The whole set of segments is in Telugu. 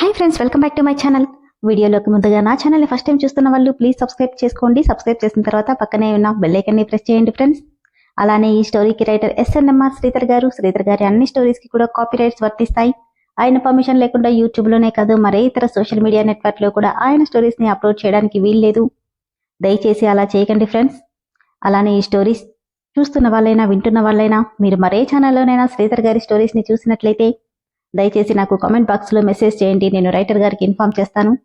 Hi friends welcome back to my channel వీడియోలోకి ముందుగా నా ఛానల్ని ఫస్ట్ టైం చూస్తున్న వాళ్ళు ప్లీజ్ సబ్స్క్రైబ్ చేసుకోండి. సబ్స్క్రైబ్ చేసిన తర్వాత పక్కనే ఉన్న బెల్లైకన్ని ప్రెస్ చేయండి ఫ్రెండ్స్ అలానే ఈ స్టోరీకి రైటర్ ఎస్ఎన్ఎంఆర్ శ్రీధర్ గారు. శ్రీధర్ గారి అన్ని స్టోరీస్కి కూడా కాపీ రైట్స్ వర్తిస్తాయి. ఆయన పర్మిషన్ లేకుండా యూట్యూబ్లోనే కాదు మరే ఇతర సోషల్ మీడియా నెట్వర్క్లో కూడా ఆయన స్టోరీస్ని అప్లోడ్ చేయడానికి వీల్లేదు. దయచేసి అలా చేయకండి ఫ్రెండ్స్ అలానే ఈ స్టోరీస్ చూస్తున్న వాళ్ళైనా వింటున్న వాళ్ళైనా మీరు మరే ఛానల్లోనైనా శ్రీధర్ గారి స్టోరీస్ని చూసినట్లయితే దయచేసి నాకు కామెంట్ బాక్స్లో మెసేజ్ చేయండి. నేను రైటర్ గారికి ఇన్ఫామ్ చేస్తాను.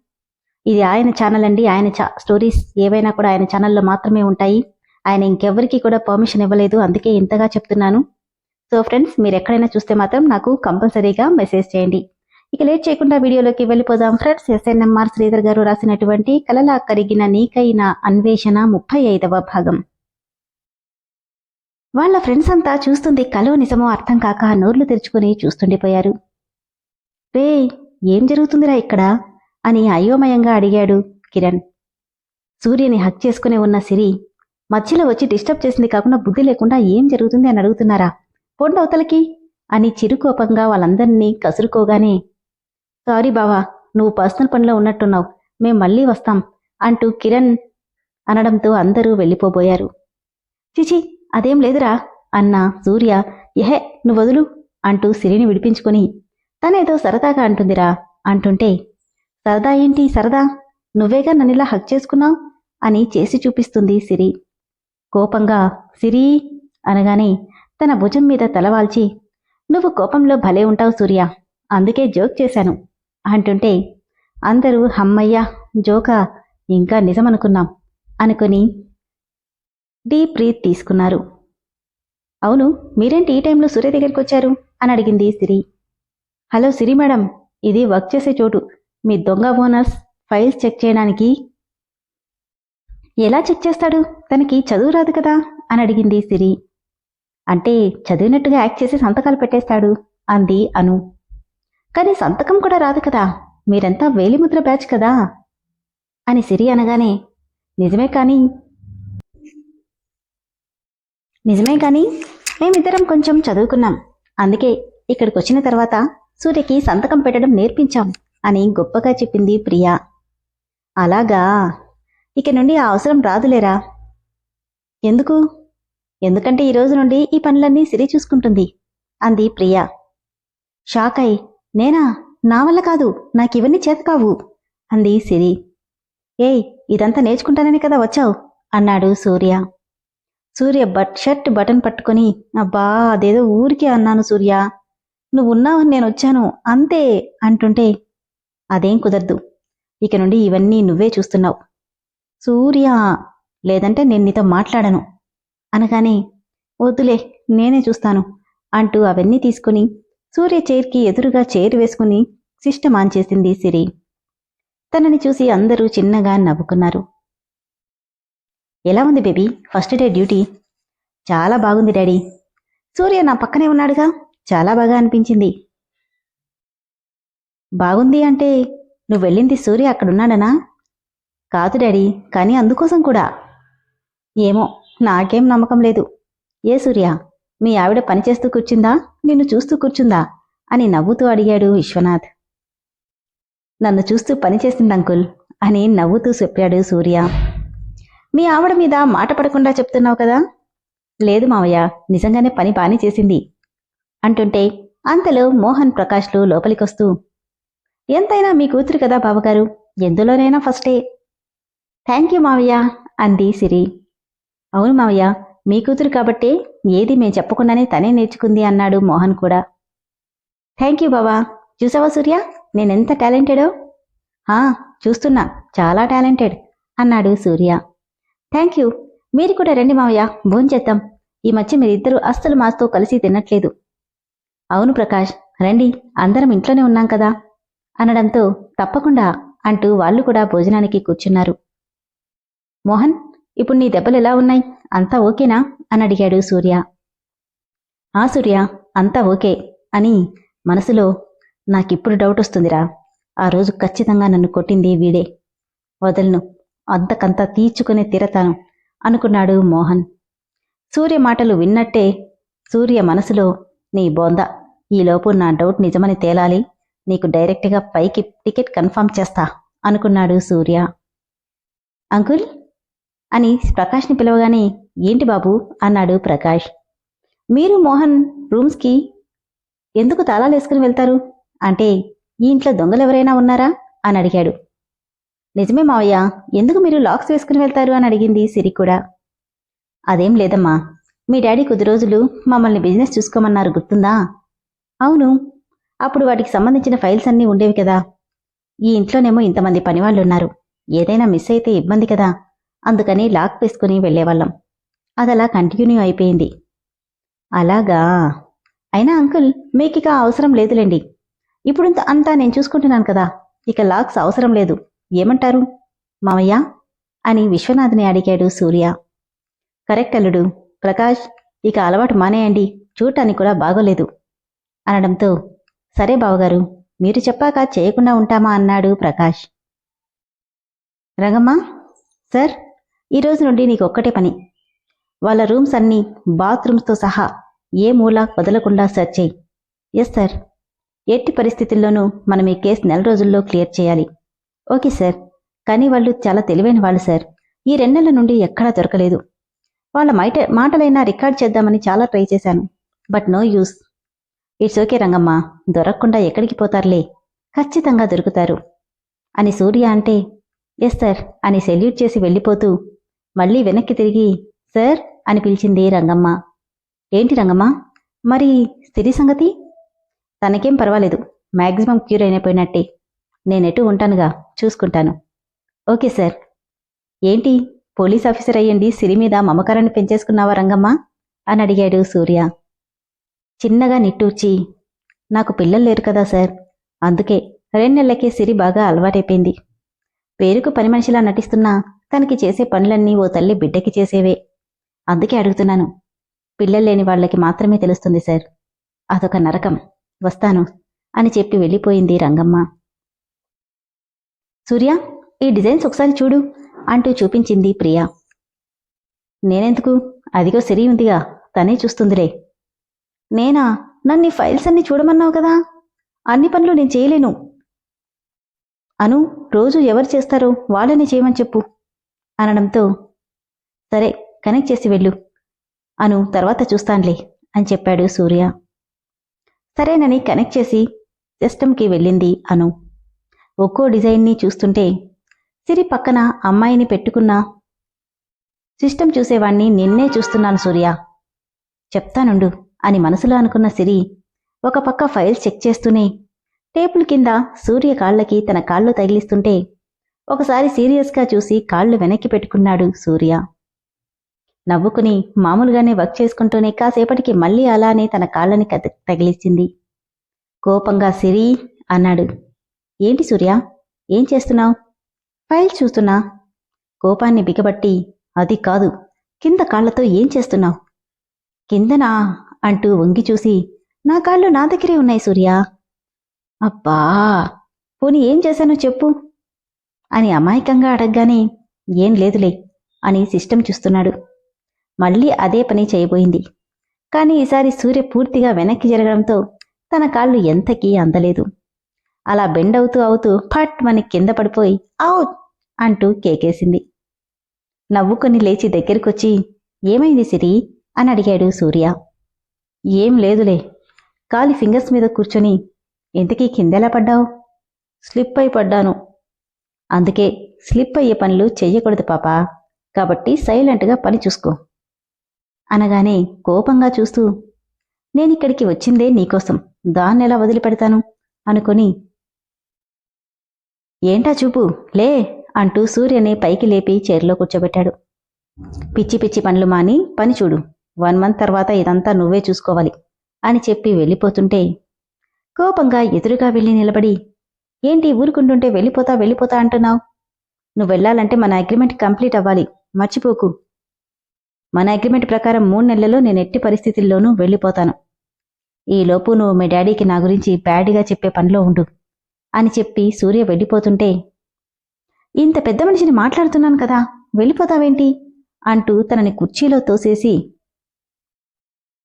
ఇది ఆయన ఛానల్ అండి. ఆయన చా- స్టోరీస్ ఏవైనా కూడా ఆయన ఛానల్లో మాత్రమే ఉంటాయి. ఆయన ఇంకెవ్వరికి కూడా పర్మిషన్ ఇవ్వలేదు. అందుకే ఇంతగా చెప్తున్నాను. సో ఫ్రెండ్స్ మీరు ఎక్కడైనా చూస్తే మాత్రం నాకు కంపల్సరీగా మెసేజ్ చేయండి. ఇక లేట్ చేయకుండా వీడియోలోకి వెళ్ళిపోదాం. ఫ్రెండ్స్ ఎస్ఎన్ఎంఆర్ శ్రీధర్ గారు రాసినటువంటి కలలా కరిగిన నీకైన అన్వేషణ ముప్పై ఐదవ భాగం. వాళ్ళ ఫ్రెండ్స్ అంతా చూస్తుంది కలో నిజమో అర్థం కాక నోర్లు తెరుచుకుని చూస్తుండిపోయారు. రే ఏం జరుగుతుందిరా ఇక్కడ? అని అయోమయంగా అడిగాడు కిరణ్. సూర్యని హక్ చేసుకునే ఉన్న సిరి మధ్యలో వచ్చి డిస్టర్బ్ చేసింది కాకుండా బుద్ధి లేకుండా ఏం జరుగుతుంది అని అడుగుతున్నారా? పొండి అవతలకి అని చిరుకోపంగా వాళ్ళందరినీ కసురుకోగానే సారీ బావా నువ్వు పర్సనల్ పనిలో ఉన్నట్టున్నావు మేం మళ్ళీ వస్తాం అంటూ కిరణ్ అనడంతో అందరూ వెళ్ళిపోబోయారు. చిచి అదేం లేదురా అన్న సూర్య ఎహే నువ్వు వదులు అంటూ సిరిని విడిపించుకుని తనేదో సరదాగా అంటుందిరా. అంటుంటే సరదా ఏంటి సరదా? నువ్వేగా నన్నిలా హక్ చేసుకున్నావు? అని చేసి చూపిస్తుంది సిరి. కోపంగా సిరి! అనగానే తన భుజం మీద తలవాల్చి నువ్వు కోపంలో భలే ఉంటావు సూర్య. అందుకే జోక్ చేశాను. అంటుంటే అందరూ హమ్మయ్య జోకా ఇంకా నిజమనుకున్నాం అనుకుని డీప్ బ్రీత్ తీసుకున్నారు. అవును మీరేంటి ఈ టైంలో సూర్య దగ్గరికి వచ్చారు అని అడిగింది సిరి. హలో సిరి మేడం ఇది వర్క్ చేసే చోటు. మీ దొంగ బోనస్ ఫైల్స్ చెక్ చేయడానికి. ఎలా చెక్ చేస్తాడు? తనకి చదువు రాదు కదా? అని అడిగింది సిరి. అంటే చదివినట్టుగా యాక్ట్ చేసి సంతకాలు పెట్టేస్తాడు అంది అను. కానీ సంతకం కూడా రాదు కదా? మీరంతా వేలిముద్ర బ్యాచ్ కదా? అని సిరి అనగానే నిజమే కానీ నిజమే కానీ మేమిద్దరం కొంచెం చదువుకున్నాం. అందుకే ఇక్కడికి వచ్చిన తర్వాత సూర్యకి సంతకం పెట్టడం నేర్పించాం అని గొప్పగా చెప్పింది ప్రియా. అలాగా? ఇక నుండి ఆ అవసరం రాదులేరా? ఎందుకు? ఎందుకంటే ఈ రోజు నుండి ఈ పనులన్నీ సిరి చూసుకుంటుంది అంది ప్రియా. షాక్ అయి నేనా? నా వల్ల కాదు నాకివన్నీ చేతకావు అంది సిరి. ఏయ్ ఇదంతా నేర్చుకుంటానని కదా వచ్చావు అన్నాడు Surya. Surya but shirt button పట్టుకొని అబ్బా అదేదో ఊరికే అన్నాను సూర్య. నువ్వు ఉన్నావని నేను వచ్చాను అంతే అంటుంటే అదేం కుదరదు. ఇక నుండి ఇవన్నీ నువ్వే చూస్తున్నావు. సూర్య లేదంటే నేను నీతో మాట్లాడను. అనగానే వద్దులే నేనే చూస్తాను అంటూ అవన్నీ తీసుకుని సూర్య చైర్కి ఎదురుగా చైర్ వేసుకుని సిస్టమ్ ఆన్ చేసింది సిరి. తనని చూసి అందరూ చిన్నగా నవ్వుకున్నారు. ఎలా ఉంది బేబీ? First day duty? చాలా బాగుంది డాడీ. సూర్య నా పక్కనే ఉన్నాడుగా? చాలా బాగా అనిపించింది. బాగుంది అంటే నువ్వు వెళ్ళింది సూర్య అక్కడున్నాడనా? కాదు డాడీ కానీ అందుకోసం కూడా. ఏమో నాకేం నమ్మకం లేదు. ఏ సూర్య మీ ఆవిడ పనిచేస్తూ కూర్చుందా? నిన్ను చూస్తూ కూర్చుందా? అని నవ్వుతూ అడిగాడు విశ్వనాథ్. నన్ను చూస్తూ పనిచేసింది అంకుల్ అని నవ్వుతూ చెప్పాడు సూర్య. మీ ఆవిడ మీద మాట పడకుండా చెప్తున్నావు కదా? లేదు మావయ్య నిజంగానే పని బానే చేసింది. అంటుంటే అంతలో మోహన్ ప్రకాష్లు లోపలికొస్తూ ఎంతైనా మీ కూతురు కదా బావగారు? ఎందులోనైనా ఫస్టే. థ్యాంక్ యూ మావయ్య అంది సిరి. అవును మావయ్య మీ కూతురు కాబట్టే ఏది మేం చెప్పకుండానే తనే నేర్చుకుంది అన్నాడు మోహన్ కూడా. థ్యాంక్ యూ బావా చూసావా సూర్య? నేనెంత టాలెంటెడో? ఆ చూస్తున్నా చాలా టాలెంటెడ్ అన్నాడు సూర్య. థ్యాంక్ యూ మీరు కూడా రండి మావయ్య భోంచేద్దాం. ఈ మధ్య మీరిద్దరూ అస్సలు మాతో కలిసి తినట్లేదు. అవును ప్రకాష్ రండి అందరం ఇంట్లోనే ఉన్నాం కదా? అనడంతో తప్పకుండా అంటూ వాళ్ళు కూడా భోజనానికి కూర్చున్నారు. మోహన్ ఇప్పుడు నీ దెబ్బలు ఎలా ఉన్నాయి? అంతా ఓకేనా? అని అడిగాడు సూర్య. ఆ సూర్య అంతా ఓకే అని మనసులో నాకిప్పుడు డౌట్ వస్తుందిరా. ఆ రోజు ఖచ్చితంగా నన్ను కొట్టింది వీడే. వదలను అంతకంతా తీర్చుకునే తీరతాను అనుకున్నాడు మోహన్. సూర్య మాటలు విన్నట్టే సూర్య మనసులో నీ బోంద ఈలోపు నా డౌట్ నిజమని తేలాలి. నీకు డైరెక్ట్గా పైకి టికెట్ కన్ఫర్మ్ చేస్తా అనుకున్నాడు సూర్య. అంకుల్? అని ప్రకాష్ని పిలవగానే ఏంటి బాబు? అన్నాడు ప్రకాష్. మీరు మోహన్ రూమ్స్కి ఎందుకు తాళాలు వేసుకుని వెళ్తారు? అంటే ఈ ఇంట్లో దొంగలు ఎవరైనా ఉన్నారా? అని అడిగాడు. నిజమే మావయ్య ఎందుకు మీరు లాక్స్ వేసుకుని వెళ్తారు? అని అడిగింది సిరి కూడా. అదేం లేదమ్మా మీ డాడీ కొద్ది రోజులు మమ్మల్ని బిజినెస్ చూసుకోమన్నారు గుర్తుందా? అవును. అప్పుడు వాటికి సంబంధించిన ఫైల్స్ అన్నీ ఉండేవి కదా. ఈ ఇంట్లోనేమో ఇంతమంది పనివాళ్ళున్నారు. ఏదైనా మిస్ అయితే ఇబ్బంది కదా. అందుకని లాక్ వేసుకుని వెళ్ళేవాళ్ళం. అదలా కంటిన్యూ అయిపోయింది. అలాగా. అయినా అంకుల్ మీకిక అవసరం లేదులేండి. ఇప్పుడు అంతా నేను చూసుకుంటున్నాను కదా. ఇక లాక్స్ అవసరం లేదు. ఏమంటారు? మామయ్య అని విశ్వనాథ్ని అడిగాడు సూర్య. కరెక్ట్ అల్లుడు. ప్రకాష్ ఇక అలవాటు మానేయండి. చూడటానికి కూడా బాగోలేదు. అనడంతో సరే బావగారు మీరు చెప్పాక చేయకుండా ఉంటామా? అన్నాడు ప్రకాష్. రంగమ్మ సార్ ఈ రోజు నుండి నీకు ఒక్కటే పని. వాళ్ళ రూమ్స్ అన్నీ బాత్రూమ్స్తో సహా ఏ మూల వదలకుండా సెర్చ్ చేయి. Yes sir. ఎట్టి పరిస్థితుల్లోనూ మనం ఈ కేసు నెల రోజుల్లో క్లియర్ చేయాలి. Okay sir. కానీ వాళ్ళు చాలా తెలివైన వాళ్ళు సార్. ఈ రెండెళ్ళ నుండి ఎక్కడా దొరకలేదు. వాళ్ళ మైట మాటలైనా రికార్డ్ చేద్దామని చాలా ట్రై చేశాను. But no use. It's okay Rangamma దొరకకుండా ఎక్కడికి పోతారులే? ఖచ్చితంగా దొరుకుతారు. అని సూర్య అంటే ఎస్ సార్ అని సెల్యూట్ చేసి వెళ్ళిపోతూ మళ్ళీ వెనక్కి తిరిగి సార్ అని పిలిచింది రంగమ్మ. ఏంటి రంగమ్మ? మరి స్థితి సంగతి? తనకేం పర్వాలేదు. మ్యాక్సిమం క్యూర్ అయిపోయినట్టే నేనెటు ఉంటానుగా చూసుకుంటాను. Okay sir. ఏంటి? పోలీస్ ఆఫీసర్ అయ్యండి సిరి మీద మమకారాన్ని పెంచేసుకున్నావా రంగమ్మ? అని అడిగాడు సూర్య. చిన్నగా నిట్టూర్చి నాకు పిల్లలు లేరు కదా సార్. అందుకే రెండు నెలలకే సిరి బాగా అలవాటైపోయింది. పేరుకు పని మనిషిలా నటిస్తున్నా తనకి చేసే పనులన్నీ ఓ తల్లి బిడ్డకి చేసేవే. అందుకే అడుగుతున్నాను. పిల్లలు లేని వాళ్ళకి మాత్రమే తెలుస్తుంది సార్. అదొక నరకం. వస్తాను అని చెప్పి వెళ్ళిపోయింది రంగమ్మ. సూర్య ఈ డిజైన్స్ ఒకసారి చూడు అంటూ చూపించింది ప్రియా. నేనెందుకు? అదిగో సిరి ఉందిగా. తనే చూస్తుందిలే. నేనా? నన్ను ఫైల్స్ అన్ని చూడమన్నావు కదా? అన్ని పనులు నేను చేయలేను. అను రోజు ఎవరు చేస్తారో వాళ్ళని చేయమని చెప్పు అనడంతో సరే కనెక్ట్ చేసి వెళ్ళు. అను తర్వాత చూస్తాన్లే అని చెప్పాడు సూర్య. సరేనని కనెక్ట్ చేసి సిస్టమ్కి వెళ్ళింది అను. ఒక్కో డిజైన్ని చూస్తుంటే సిరి పక్కన అమ్మాయిని పెట్టుకున్నా సిస్టం చూసేవాణ్ణి నిన్నే చూస్తున్నాను సూర్య. చెప్తానుండు. అని మనసులో అనుకున్న సిరి ఒక పక్క ఫైల్స్ చెక్ చేస్తూనే టేబుల్ కింద సూర్య కాళ్ళకి తన కాళ్ళు తగిలిస్తుంటే ఒకసారి సీరియస్గా చూసి కాళ్ళు వెనక్కి పెట్టుకున్నాడు సూర్య. నవ్వుకుని మామూలుగానే వర్క్ చేసుకుంటూనే కాసేపటికి మళ్ళీ అలానే తన కాళ్ళని తగిలిచ్చింది కోపంగా సిరి అన్నాడు. ఏంటి సూర్య? ఏం చేస్తున్నావు? ఫైల్ చూస్తున్నా. కోపాన్ని బిగబట్టి అది కాదు కింద కాళ్ళతో ఏం చేస్తున్నావు? కిందనా? అంటూ వంగి చూసి నా కాళ్ళు నా దగ్గరే ఉన్నాయి సూర్య. అబ్బా పోనీ ఏం చేశానో చెప్పు. అని అమాయకంగా అడగగానే ఏం లేదులే అని సిస్టమ్ చూస్తున్నాడు. మళ్ళీ అదే పని చేయబోయింది. కానీ ఈసారి సూర్య పూర్తిగా వెనక్కి జరగడంతో తన కాళ్ళు ఎంతకీ అందలేదు. అలా బెండ్ అవుతూ అవుతూ ఫట్ మని కింద పడిపోయి అవుట్ అంటూ కేకేసింది. నవ్వుకొని లేచి దగ్గరికొచ్చి ఏమైంది సిరి? అని అడిగాడు సూర్య. ఏం లేదులే. కాలి ఫింగర్స్ మీద కూర్చొని ఇంతకీ కిందెలా పడ్డావు? స్లిప్ అయి పడ్డాను. అందుకే స్లిప్ అయ్యే పనులు చెయ్యకూడదు పాపా. కాబట్టి సైలెంట్గా పని చూసుకో. అనగానే కోపంగా చూస్తూ నేనిక్కడికి వచ్చిందే నీకోసం. దాన్నెలా వదిలిపెడతాను? అనుకుని ఏంటా చూపు? లే! అంటూ సూర్యని పైకి లేపి చైర్లో కూర్చోబెట్టాడు. పిచ్చి పిచ్చి పనులు మాని పని చూడు. వన్ మంత్ తర్వాత ఇదంతా నువ్వే చూసుకోవాలి అని చెప్పి వెళ్ళిపోతుంటే కోపంగా ఎదురుగా వెళ్ళి నిలబడి ఏంటి ఊరుకుంటుంటే వెళ్ళిపోతా వెళ్ళిపోతా అంటున్నావు? నువ్వు వెళ్ళాలంటే మన అగ్రిమెంట్ కంప్లీట్ అవ్వాలి మర్చిపోకు. మన అగ్రిమెంట్ ప్రకారం మూడు నెలల్లో నేను ఎట్టి పరిస్థితుల్లోనూ వెళ్ళిపోతాను. ఈలోపు నువ్వు మీ డాడీకి నా గురించి బ్యాడ్గా చెప్పే పనిలో ఉండు అని చెప్పి సూర్య వెళ్ళిపోతుంటే ఇంత పెద్ద మనిషిని మాట్లాడుతున్నాను కదా వెళ్ళిపోతావేంటి? అంటూ తనని కుర్చీలో తోసేసి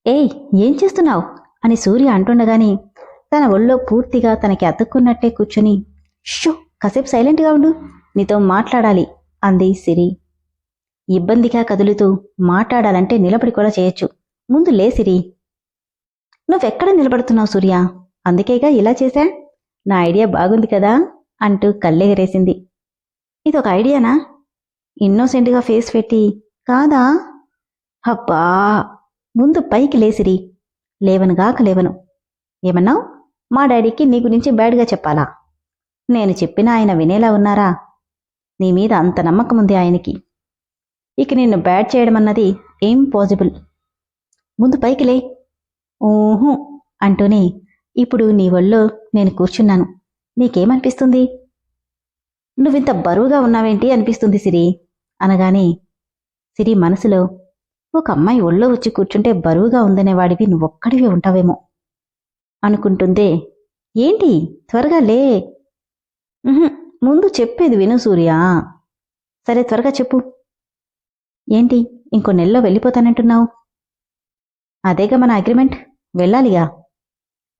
ఏయ్ ఏం చేస్తున్నావు? అని సూర్య అంటుండగానే తన ఒళ్ళో పూర్తిగా తనకి అతుక్కున్నట్టే కూర్చుని షో కాసేపు సైలెంట్గా ఉండు నీతో మాట్లాడాలి అంది సిరి. ఇబ్బందిగా కదులుతూ మాట్లాడాలంటే నిలబడి కూడా చేయొచ్చు. ముందు లే సిరి. నువ్వెక్కడ నిలబడుతున్నావు సూర్య? అందుకేగా ఇలా చేశా? నా ఐడియా బాగుంది కదా? అంటూ కళ్ళెగరేసింది. ఇదొక ఐడియానా? ఇన్నోసెంట్గా ఫేస్ పెట్టి కాదా? అబ్బా! ముందు పైకి లేసిరి. లేవనుగాక లేవను. ఏమన్నావు? మా డాడీకి నీ గురించి బ్యాడ్గా చెప్పాలా? నేను చెప్పిన ఆయన వినేలా ఉన్నారా? నీ మీద అంత నమ్మకం ఉంది ఆయనకి. ఇక నిన్ను బ్యాడ్ చేయడం అన్నది ఏం పాసిబుల్ ముందు పైకి లే. ఊహు అంటూనే ఇప్పుడు నీ ఒళ్ళో నేను కూర్చున్నాను. నీకేమనిపిస్తుంది? నువ్వింత బరువుగా ఉన్నావేంటి అనిపిస్తుంది సిరి. అనగానే సిరి మనసులో ఒక అమ్మాయి ఒళ్ళో వచ్చి కూర్చుంటే బరువుగా ఉందనేవాడివి నువ్వొక్కడివి ఉంటావేమో. అనుకుంటుందే ఏంటి? త్వరగా లే. ముందు చెప్పేది విను సూర్య. సరే త్వరగా చెప్పు. ఏంటి? ఇంకో నెలలో వెళ్ళిపోతానంటున్నావు. అదేగా మన అగ్రిమెంట్ వెళ్ళాలిగా.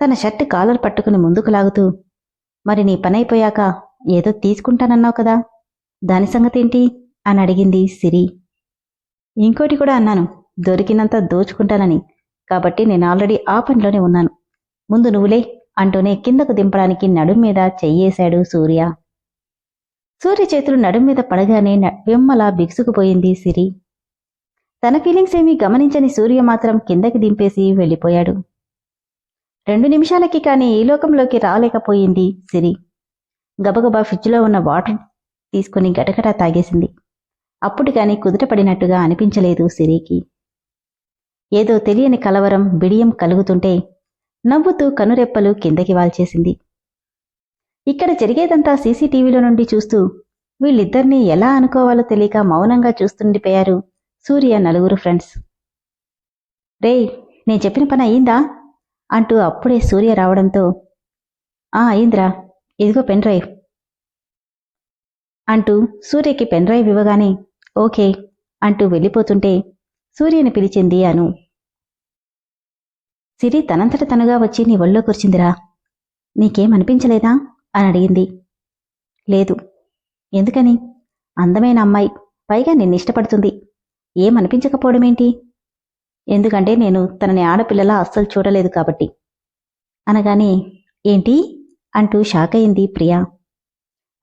తన షర్ట్ కాలర్ పట్టుకుని ముందుకు లాగుతూ మరి నీ పనైపోయాక ఏదో తీసుకుంటానన్నావు కదా దాని సంగతేంటి? అని అడిగింది సిరి. ఇంకోటి కూడా అన్నాను దొరికినంత దోచుకుంటానని. కాబట్టి నేను ఆల్రెడీ ఆ పనిలోనే ఉన్నాను. ముందు నువ్వులే అంటూనే కిందకు దింపడానికి నడుం మీద చెయ్యేశాడు సూర్య. సూర్య చేతులు నడుం మీద పడగానే న- వెమ్మలా బిగుసుకుపోయింది సిరి. తన ఫీలింగ్స్ ఏమీ గమనించని సూర్య మాత్రం కిందకి దింపేసి వెళ్ళిపోయాడు. రెండు నిమిషాలకి కానీ ఈ లోకంలోకి రాలేకపోయింది సిరి. గబగబా ఫ్రిడ్జ్లో ఉన్న వాటర్ తీసుకుని గటగటా తాగేసింది. అప్పుడు కాని కుదుటపడినట్టుగా అనిపించలేదు సిరికి. ఏదో తెలియని కలవరం బిడియం కలుగుతుంటే నవ్వుతూ కనురెప్పలు కిందకి వాల్చేసింది. ఇక్కడ జరిగేదంతా సీసీటీవీలో నుండి చూస్తూ వీళ్ళిద్దరినీ ఎలా అనుకోవాలో తెలియక మౌనంగా చూస్తుండిపోయారు సూర్య నలుగురు ఫ్రెండ్స్. రేయ్ నేను చెప్పిన పని అయిందా అంటూ అప్పుడే సూర్య రావడంతో ఆ అయిందిరా ఇదిగో పెన్ డ్రైవ్. అంటూ సూర్యకి పెన్ డ్రైవ్ ఇవ్వగానే ఓకే అంటూ వెళ్ళిపోతుంటే సూర్యని పిలిచింది అను. సిరి తనంతట తనుగా వచ్చి నీ ఒళ్ళో కూర్చిందిరా. నీకేమనిపించలేదా? అని అడిగింది. లేదు. ఎందుకని? అందమైన అమ్మాయి. పైగా నిన్ను ఇష్టపడుతుంది ఏమనిపించకపోవడమేంటి? ఎందుకంటే నేను తనని ఆడపిల్లలా అస్సలు చూడలేదు కాబట్టి. అనగానే ఏంటి? అంటూ షాక్ అయింది ప్రియా.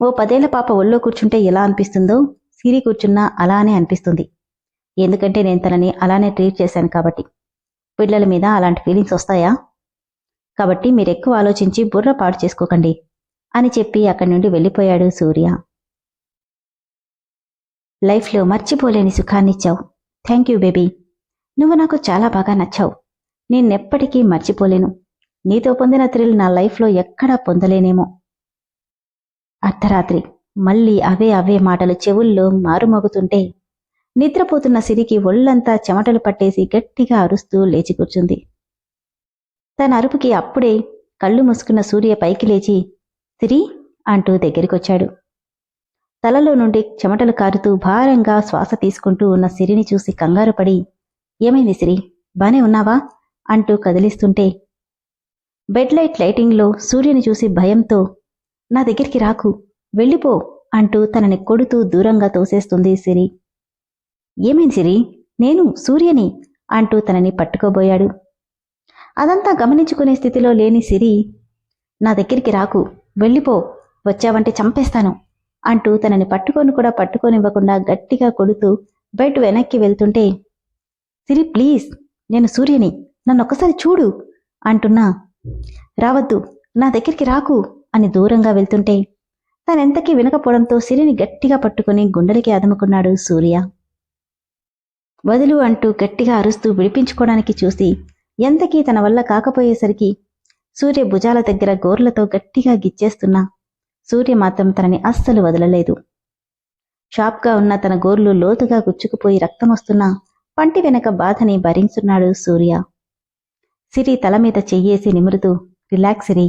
ఓ పదేళ్ళ పాప ఒళ్ళో కూర్చుంటే ఎలా అనిపిస్తుందో? సిరి కూర్చున్నా అలానే అనిపిస్తుంది. ఎందుకంటే నేను తనని అలానే ట్రీట్ చేశాను కాబట్టి. పిల్లల మీద అలాంటి ఫీలింగ్స్ వస్తాయా? కాబట్టి మీరెక్కువ ఆలోచించి బుర్ర పాడు చేసుకోకండి అని చెప్పి అక్కడి నుండి వెళ్ళిపోయాడు సూర్య. లైఫ్లో మర్చిపోలేని సుఖాన్నిచ్చావు థ్యాంక్ యూ బేబీ. నువ్వు నాకు చాలా బాగా నచ్చావు. నేనెప్పటికీ మర్చిపోలేను. నీతో పొందిన థ్రిల్ నా లైఫ్లో ఎక్కడా పొందలేనేమో. అర్ధరాత్రి. మళ్ళీ అవే అవే మాటలు చెవుల్లో మారుమోగుతుంటే నిద్రపోతున్న సిరికి ఒళ్ళంతా చెమటలు పట్టేసి గట్టిగా అరుస్తూ లేచి కూర్చుంది. తన అరుపుకి అప్పుడే కళ్ళు మూసుకున్న సూర్య పైకి లేచి సిరి అంటూ దగ్గరికొచ్చాడు. తలలో నుండి చెమటలు కారుతూ భారంగా శ్వాస తీసుకుంటూ ఉన్న సిరిని చూసి కంగారు పడి ఏమైంది సిరి? బానే ఉన్నావా? అంటూ కదిలిస్తుంటే బెడ్ లైట్ లైటింగ్లో సూర్యుని చూసి భయంతో నా దగ్గరికి రాకు వెళ్ళిపో అంటూ తనని కొడుతూ దూరంగా తోసేస్తుంది సిరి. ఏమైంది సిరి? నేను సూర్యని అంటూ తనని పట్టుకోబోయాడు. అదంతా గమనించుకునే స్థితిలో లేని సిరి నా దగ్గరికి రాకు వెళ్ళిపో వచ్చావంటే చంపేస్తాను అంటూ తనని పట్టుకొని కూడా పట్టుకోనివ్వకుండా గట్టిగా కొడుతూ బెడ్ వెనక్కి వెళ్తుంటే సిరి ప్లీజ్ నేను సూర్యని నన్ను ఒక్కసారి చూడు అంటున్నా. రావద్దు నా దగ్గరికి రాకు అని దూరంగా వెళ్తుంటే తనెంతకీ వినకపోవడంతో సిరిని గట్టిగా పట్టుకుని గుండెలకి అదుముకున్నాడు సూర్య. వదులు అంటూ గట్టిగా అరుస్తూ విడిపించుకోవడానికి చూసి ఎంతకీ తన వల్ల కాకపోయేసరికి సూర్య భుజాల దగ్గర గోర్లతో గట్టిగా గిచ్చేస్తున్నా సూర్య మాత్రం తనని అస్సలు వదలలేదు. షాప్గా ఉన్న తన గోర్లు లోతుగా గుచ్చుకుపోయి రక్తం వస్తున్నా పంటి వెనక బాధని భరించున్నాడు సూర్య. సిరి తల మీద చెయ్యేసి నిమురుతూ రిలాక్స్ సిరి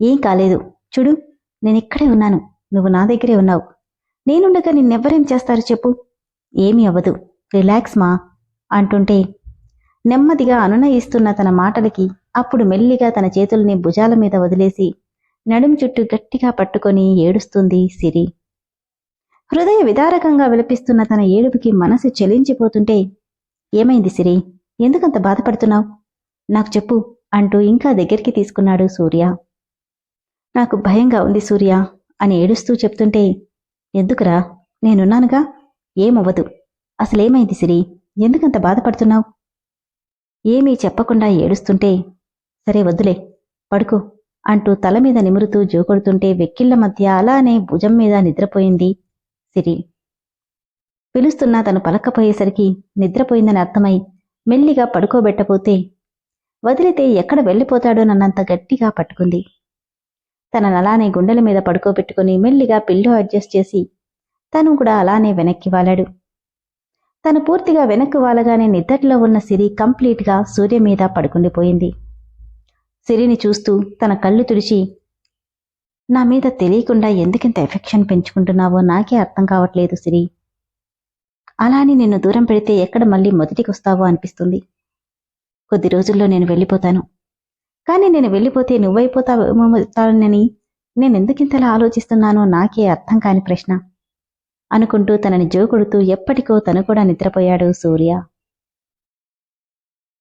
ఏం కాలేదు. చూడు నేనిక్కడే ఉన్నాను. నువ్వు నా దగ్గరే ఉన్నావు. నేనుండగా నిన్నెవ్వరేం చేస్తారు చెప్పు. ఏమీ అవ్వదు. రిలాక్స్ మా అంటుంటే నెమ్మదిగా అనునయిస్తున్న తన మాటలకి అప్పుడు మెల్లిగా తన చేతుల్ని భుజాల మీద వదిలేసి నడుం చుట్టూ గట్టిగా పట్టుకొని ఏడుస్తుంది సిరి. హృదయ విదారకంగా విలపిస్తున్న తన ఏడుపుకి మనసు చెలించిపోతుంటే ఏమైంది సిరి? ఎందుకంత బాధపడుతున్నావు? నాకు చెప్పు అంటూ ఇంకా దగ్గరికి తీసుకున్నాడు సూర్య. నాకు భయంగా ఉంది సూర్య. అని ఏడుస్తూ చెప్తుంటే ఎందుకురా? నేనున్నానుగా? ఏమవ్వదు. అసలేమైంది సిరి? ఎందుకంత బాధపడుతున్నావు? ఏమీ చెప్పకుండా ఏడుస్తుంటే సరే వద్దులే పడుకో అంటూ తల మీద నిమురుతూ జోకొడుతుంటే వెక్కిళ్ళ మధ్య అలానే భుజం మీద నిద్రపోయింది సిరి. పిలుస్తున్నా తను పలక్కపోయేసరికి నిద్రపోయిందని అర్థమై మెల్లిగా పడుకోబెట్టపోతే వదిలితే ఎక్కడ వెళ్ళిపోతాడోనన్నంత గట్టిగా పట్టుకుంది. తనను అలానే గుండెల మీద పడుకోబెట్టుకుని మెల్లిగా పిల్లో అడ్జస్ట్ చేసి తను కూడా అలానే వెనక్కి వాలాడు. తను పూర్తిగా వెనక్కి వాలగానే నిద్దట్లో ఉన్న సిరి కంప్లీట్గా సూర్య మీద పడుకుండిపోయింది. సిరిని చూస్తూ తన కళ్ళు తుడిచి నా మీద తెలియకుండా ఎందుకింత ఎఫెక్షన్ పెంచుకుంటున్నావో నాకే అర్థం కావట్లేదు సిరి. అలా అని నిన్ను దూరం పెడితే ఎక్కడ మళ్ళీ మొదటికొస్తావో అనిపిస్తుంది. కొద్ది రోజుల్లో నేను వెళ్ళిపోతాను. కానీ నేను వెళ్ళిపోతే నువ్వైపోతావేమోతానని నేనెందుకింతలా ఆలోచిస్తున్నానో నాకే అర్థం కాని ప్రశ్న. అనుకుంటూ తనని జోకొడుతూ ఎప్పటికో తను కూడా నిద్రపోయాడు సూర్య.